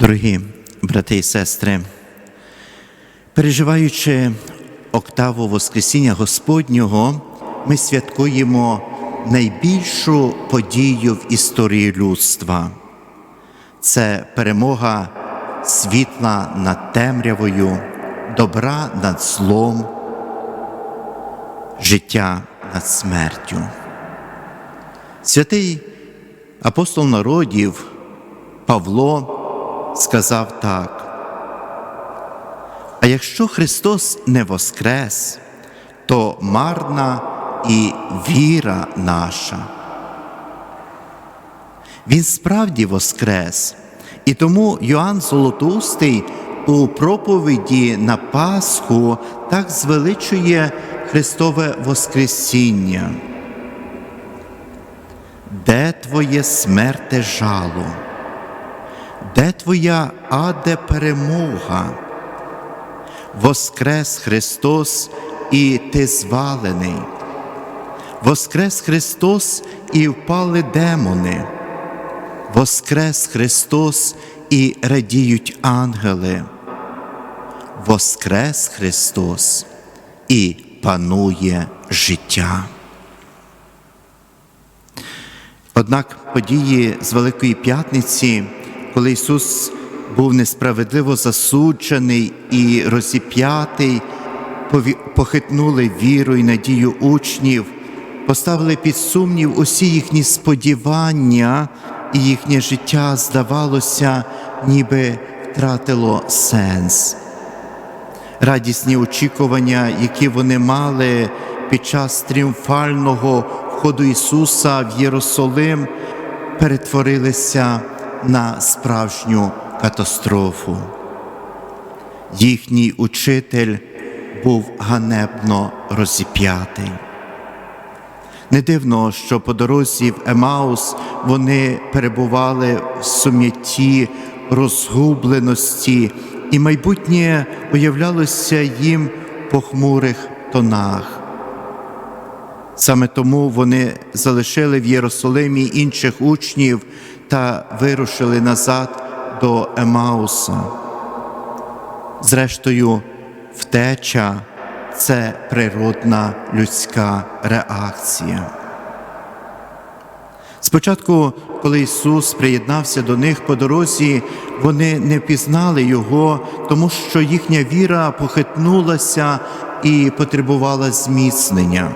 Дорогі брати і сестри, переживаючи октаву Воскресіння Господнього, ми святкуємо найбільшу подію в історії людства. Це перемога світла над темрявою, добра над злом, життя над смертю. Святий апостол народів Павло сказав так. А якщо Христос не воскрес, то марна і віра наша. Він справді воскрес, і тому Йоанн Золотоустий у проповіді на Пасху так звеличує Христове Воскресіння. Де твоє смерте жало? Де твоя аде перемога? Воскрес Христос і ти звалений. Воскрес Христос і впали демони. Воскрес Христос і радіють ангели. Воскрес Христос і панує життя. Однак події з Великої П'ятниці, коли Ісус був несправедливо засуджений і розіп'ятий, похитнули віру і надію учнів, поставили під сумнів усі їхні сподівання, і їхнє життя, здавалося, ніби втратило сенс. Радісні очікування, які вони мали під час тріумфального входу Ісуса в Єрусалим, перетворилися на справжню катастрофу. Їхній учитель був ганебно розіп'ятий. Не дивно, що по дорозі в Емаус вони перебували в сум'ятті, розгубленості, і майбутнє уявлялося їм в похмурих тонах. Саме тому вони залишили в Єрусалимі інших учнів та вирушили назад до Емауса. Зрештою, втеча це природна людська реакція. Спочатку, коли Ісус приєднався до них по дорозі, вони не пізнали Його, тому що їхня віра похитнулася і потребувала зміцнення.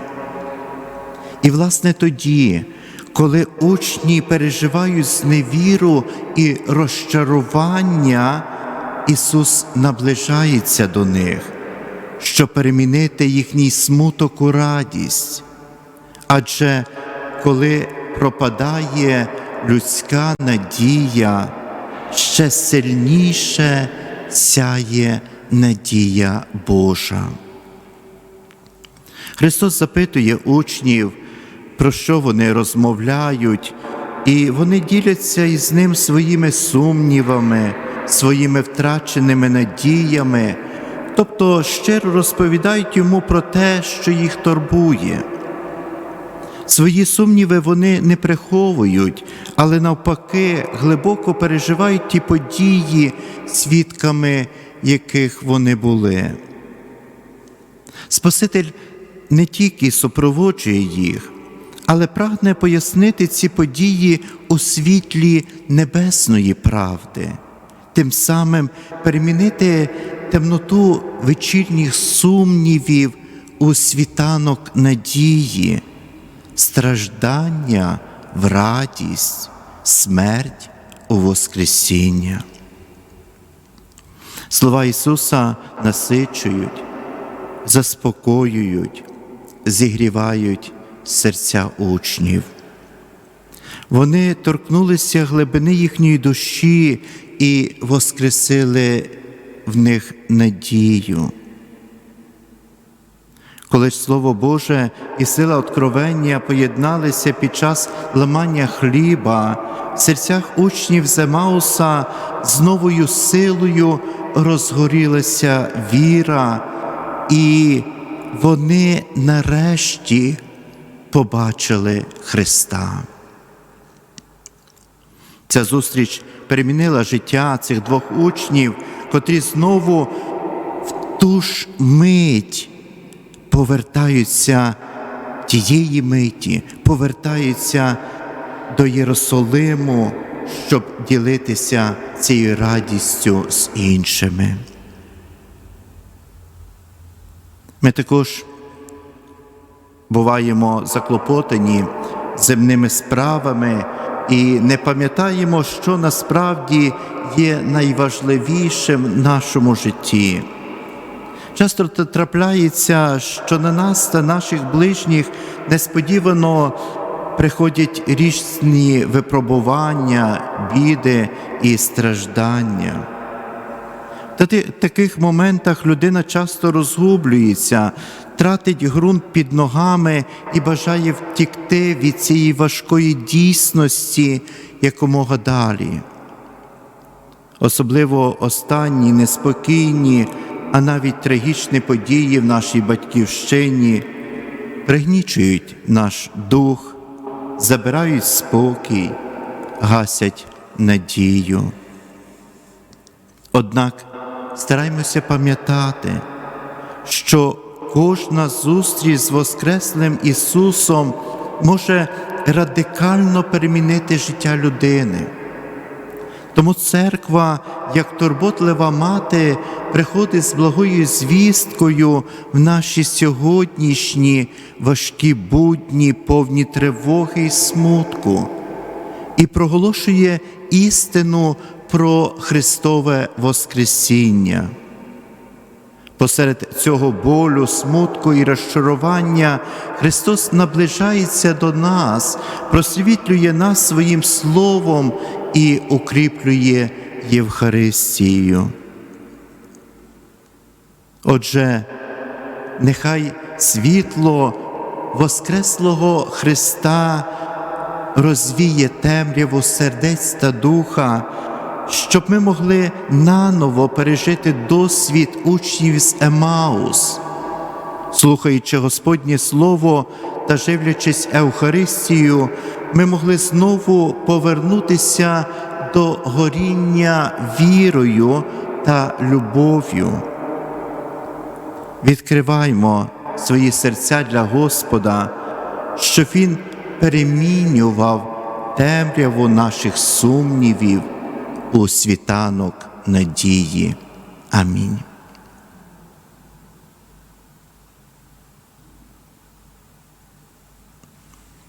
І, власне, тоді, коли учні переживають зневіру і розчарування, Ісус наближається до них, щоб перемінити їхній смуток у радість. Адже коли пропадає людська надія, ще сильніше сяє надія Божа. Христос запитує учнів, про що вони розмовляють, і вони діляться із ним своїми сумнівами, своїми втраченими надіями, тобто щиро розповідають йому про те, що їх турбує. Свої сумніви вони не приховують, але навпаки глибоко переживають ті події, свідками яких вони були. Спаситель не тільки супроводжує їх, але прагне пояснити ці події у світлі небесної правди, тим самим перемінити темноту вечірніх сумнівів у світанок надії, страждання в радість, смерть у Воскресіння. Слова Ісуса насичують, заспокоюють, зігрівають серця учнів. Вони торкнулися глибини їхньої душі і воскресили в них надію. Коли ж Слово Боже і сила откровення поєдналися під час ламання хліба, в серцях учнів Земауса з новою силою розгорілася віра, і вони нарешті побачили Христа. Ця зустріч перемінила життя цих двох учнів, котрі знову в ту ж мить повертаються тієї миті, повертаються до Єрусалиму, щоб ділитися цією радістю з іншими. Ми також буваємо заклопотані земними справами і не пам'ятаємо, що насправді є найважливішим в нашому житті. Часто трапляється, що на нас та наших ближніх несподівано приходять різні випробування, біди і страждання. Та ти- таких моментах людина часто розгублюється, тратить ґрунт під ногами і бажає втікти від цієї важкої дійсності якомога далі. Особливо останні неспокійні, а навіть трагічні події в нашій батьківщині пригнічують наш дух, забирають спокій, гасять надію. Однак стараймося пам'ятати, що кожна зустріч з Воскреслим Ісусом може радикально перемінити життя людини. Тому церква, як турботлива мати, приходить з благою звісткою в наші сьогоднішні важкі будні, повні тривоги і смутку, і проголошує істину про Христове Воскресіння. Посеред цього болю, смутку і розчарування Христос наближається до нас, просвітлює нас своїм Словом і укріплює Євхаристією. Отже, нехай світло Воскреслого Христа розвіє темряву сердець та духа, щоб ми могли наново пережити досвід учнів з Емаус, слухаючи Господнє Слово та живлячись Евхаристією, ми могли знову повернутися до горіння вірою та любов'ю. Відкриваймо свої серця для Господа, щоб Він перемінював темряву наших сумнівів у світанок надії. Амінь.